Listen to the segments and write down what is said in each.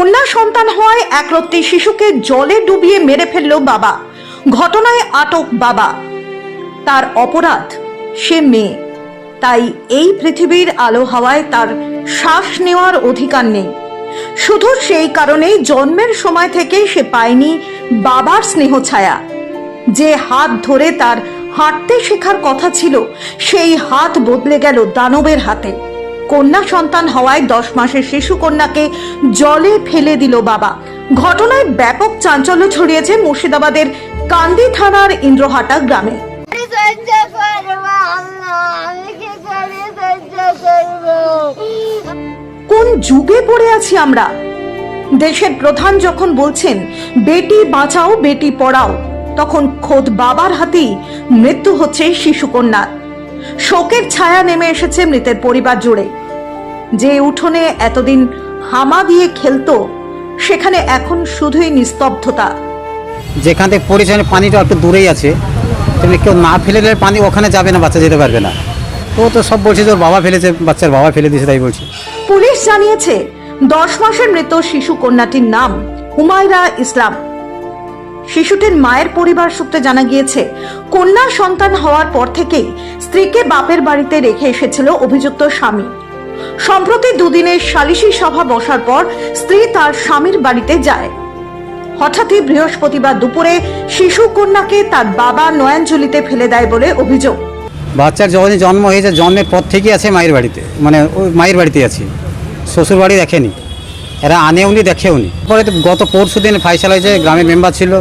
কন্যা সন্তান হওয়ায় একরত্তি শিশুকে জলে ডুবিয়ে মেরে ফেলল বাবা। ঘটনায় আটক বাবা। তার অপরাধ, সে মেয়ে। তাই এই পৃথিবীর আলো হাওয়ায় তার শ্বাস নেওয়ার অধিকার নেই। শুধু সেই কারণেই জন্মের সময় থেকেই সে পায়নি বাবার স্নেহ ছায়া। যে হাত ধরে তার হাঁটতে শেখার কথা ছিল, সেই হাত বদলে গেল দানবের হাতে। কন্যা সন্তান হওয়ায় দশ মাসের শিশু কন্যাকে জলে ফেলে দিল বাবা। ঘটনায় ব্যাপক চাঞ্চল্য ছড়িয়েছে মুর্শিদাবাদের কান্দি থানার ইন্দ্রহাটা গ্রামে। কোন যুগে পড়ে আছি আমরা? দেশের প্রধান যখন বলছেন বেটি বাঁচাও বেটি পড়াও তখন খোদ বাবার হাতেই মৃত্যু হচ্ছে শিশুকন্যার শোকের ছায়া নেমে এসেছে মৃতের পরিবার জুড়ে। যে উঠোনে এতদিন হামা দিয়ে খেলতো সেখানে এখন শুধুই নিস্তব্ধতা। যেখান থেকে পড়েছে মানে পানিটা একটু দূরেই আছে। তুমি কেউ না ফেলে দিলে পানি ওখানে যাবে না বাচ্চা যেতে পারবে না। ও তো সব বলছে যে ওর বাবা ফেলেছে বাচ্চার বাবা ফেলে দিয়েছে তাই বলছে। পুলিশ জানিয়েছে দশ মাসের মৃত শিশু কন্যাটির নাম হুমায়রা ইসলাম। শিশুটির মায়ের পরিবার সূত্রে জানা গিয়েছে কন্যা সন্তান হওয়ার পর থেকেই স্ত্রীকে বাপের বাড়িতে রেখে এসেছিল অভিযুক্ত স্বামী। সম্প্রতি দুদিনের সালিশি সভা বসার পর স্ত্রী তার স্বামীর বাড়িতে যায়। হঠাৎই বৃহস্পতিবার দুপুরে শিশু কন্যাকে তার বাবা নয়নঝুলিতে ফেলে দেয় বলে অভিযোগ। বাচ্চার যখনই জন্ম হয়েছে জন্মের পর থেকেই আছে মায়ের বাড়িতে। মানে ওই মায়ের বাড়িতে আছে। শ্বশুর বাড়ি দেখেনি। এরা আনেওনি দেখেওনি পরে তো গত পরশু দিন ফাইসালা হয়েছে গ্রামের মেম্বার ছিল।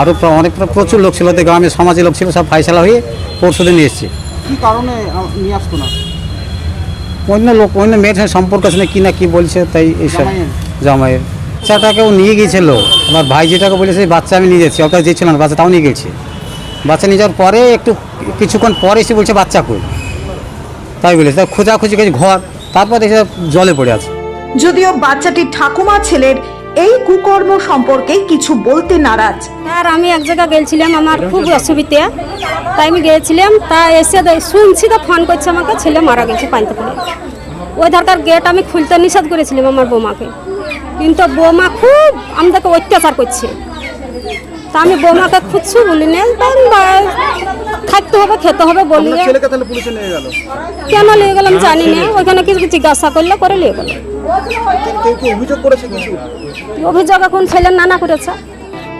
আরও অনেক প্রচুর লোক ছিল গ্রামের সমাজের লোক ছিল সব ফাইসালা হয়ে পরশু দিন এসছে। কি কারণে নিয়ে আসতো না? অন্য লোক অন্য মেয়ের সাথে সম্পর্ক আছে না কি না কি বলছে তাই এইসব জামাইয়ের? বাচ্চাটাকে বাচ্চাটাকেও নিয়ে গিয়েছিল আমার ভাই যেটাকে বলেছে বাচ্চা আমি নিয়ে যাচ্ছি। ওকে যেছিল না বাচ্চা তাও নিয়ে গেছে। বাচ্চা নিয়ে যাওয়ার পরে একটু কিছুক্ষণ পরে এসে বলছে বাচ্চা কই? তাই বলেছে। তা খোঁজাখুঁজি গেছে ঘর। তারপর দেখে জলে পড়ে আছে। যদিও বাচ্চাটি ঠাকুমা ছেলের এই কুকর্ম সম্পর্কে কিছু বলতে নারাজ। আর আমি এক জায়গায় গেছিলাম আমার খুব অসুবিধে। তাই আমি গিয়েছিলাম তা এসে দে- শুনছি তো ফোন করছে আমাকে ছেলে মারা গেছে পানিতে পড়ে ওই ধারকার গেট আমি খুলতে নিষেধ করেছিলাম আমার বৌমাকে। কিন্তু বৌমা খুব আমাদেরকে অত্যাচার করছে। তা আমি বৌমাকে খুঁজছি বলি নে থাকতে হবে খেতে হবে বলি কেন নিয়ে গেলাম জানি না। ওইখানে কিছু জিজ্ঞাসা করলে করে নিয়ে গেল। অভিযোগ এখন ছেলের নানা করেছে।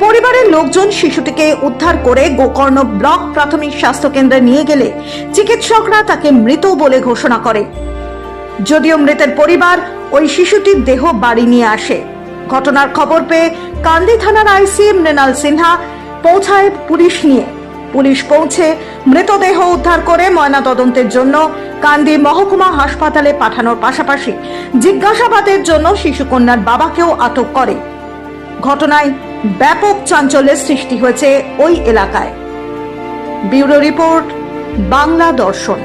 পরিবারের লোকজন শিশুটিকে উদ্ধার করে গোকর্ণ ব্লক প্রাথমিক স্বাস্থ্য কেন্দ্রে নিয়ে গেলে চিকিৎসকরা তাকে মৃত বলে ঘোষণা করে। যদিও মৃতের পরিবার ওই শিশুটির দেহ বাড়ি নিয়ে আসে। ঘটনার খবর পেয়ে কান্দি থানার আইসি মৃণাল সিনহা পৌঁছায় পুলিশ নিয়ে। পুলিশ পৌঁছে মৃতদেহ উদ্ধার করে ময়নাতদন্তের জন্য কান্দি মহকুমা হাসপাতালে পাঠানোর পাশাপাশি জিজ্ঞাসাবাদের জন্য শিশুকন্যার বাবাকেও আটক করে। ঘটনায় ব্যাপক চাঞ্চল্যের সৃষ্টি হয়েছে ওই এলাকায়। ব্যুরো রিপোর্ট, বাংলা দর্শন।